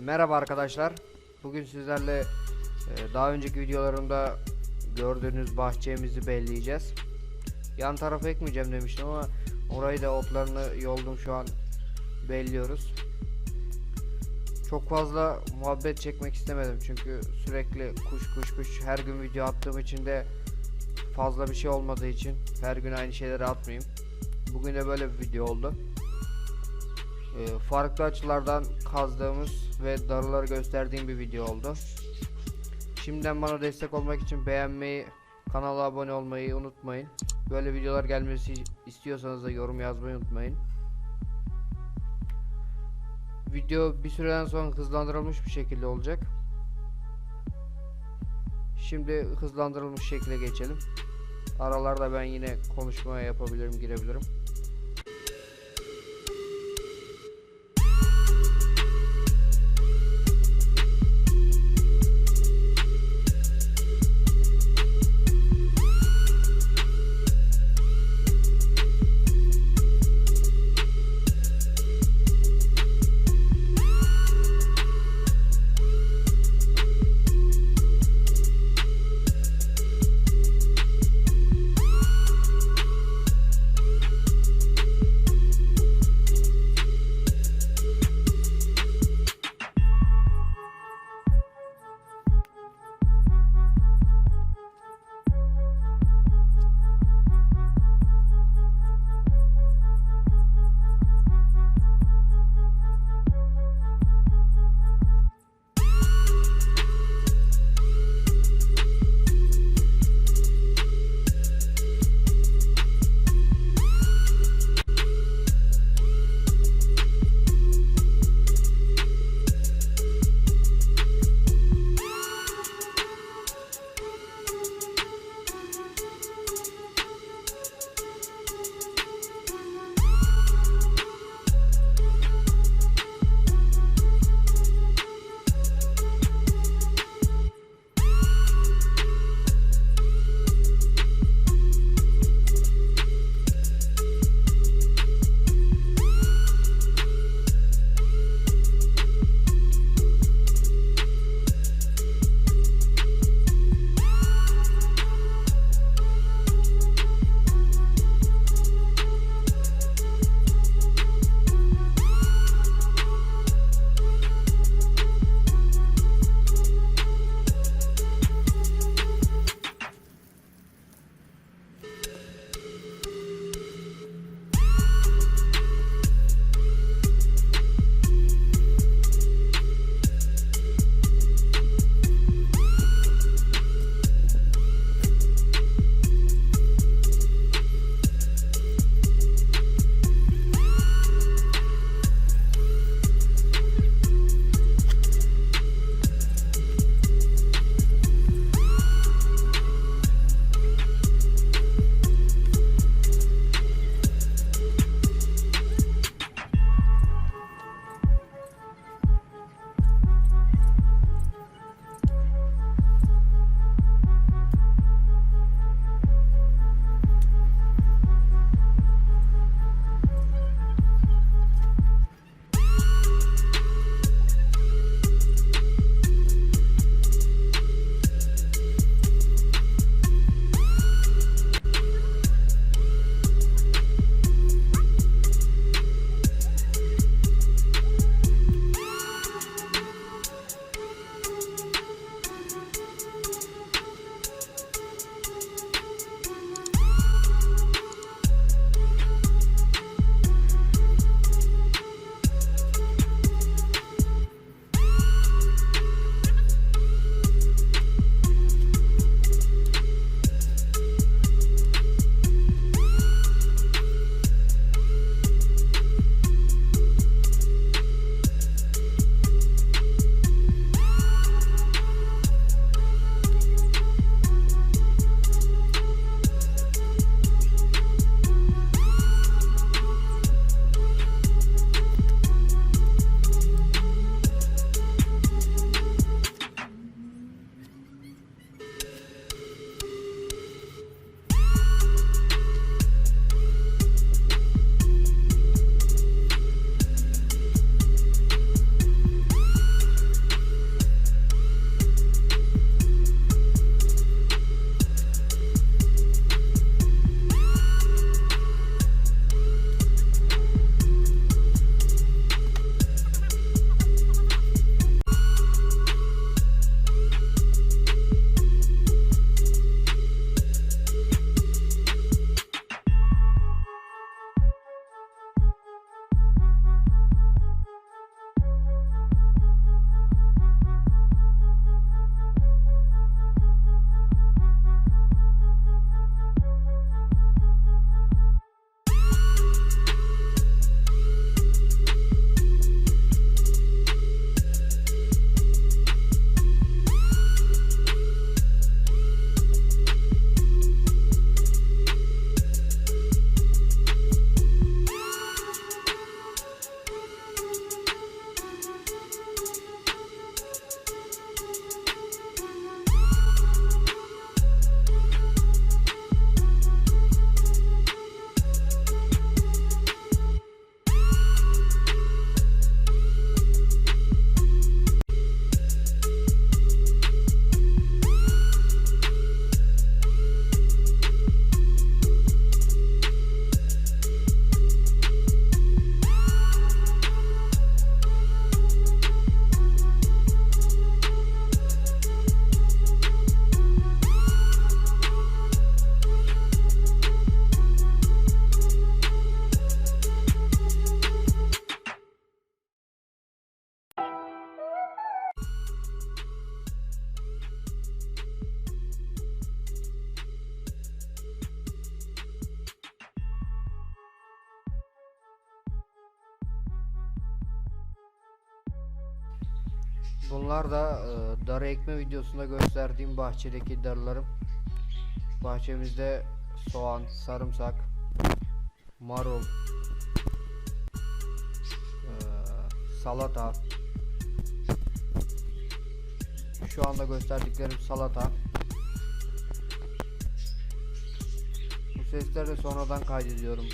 Merhaba arkadaşlar. Bugün sizlerle e, daha önceki videolarımda gördüğünüz bahçemizi belleyeceğiz. Yan tarafa ekmeyeceğim demiştim ama orayı da otlarını yoldum şu an belliyoruz. Çok fazla muhabbet çekmek istemedim çünkü sürekli kuş kuş kuş her gün video attığım için de fazla bir şey olmadığı için her gün aynı şeyleri atmayayım. Bugün de böyle bir video oldu. Ee, farklı açılardan kazdığımız ve darıları gösterdiğim bir video oldu. Şimdiden bana destek olmak için beğenmeyi, kanala abone olmayı unutmayın. Böyle videolar gelmesi istiyorsanız da yorum yazmayı unutmayın. Video bir süreden sonra hızlandırılmış bir şekilde olacak. Şimdi hızlandırılmış şekle geçelim. Aralarda ben yine konuşmaya yapabilirim, girebilirim. Bunlar da e, darı ekme videosunda gösterdiğim bahçedeki darılarım. Bahçemizde soğan, sarımsak, marul, e, salata. Şu anda gösterdiklerim salata. Bu sesleri de sonradan kaydediyorum.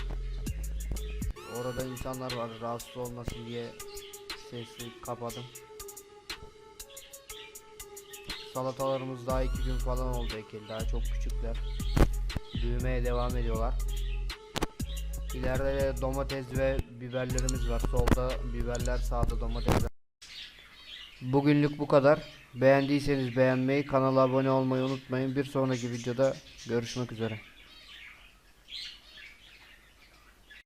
Orada insanlar var rahatsız olmasın diye sesi kapadım. Salatalarımız daha iki gün falan oldu ekildi. Daha çok küçükler. Büyümeye devam ediyorlar. İleride de domates ve biberlerimiz var. Solda biberler, sağda domatesler. Bugünlük bu kadar. Beğendiyseniz beğenmeyi, kanala abone olmayı unutmayın. Bir sonraki videoda görüşmek üzere.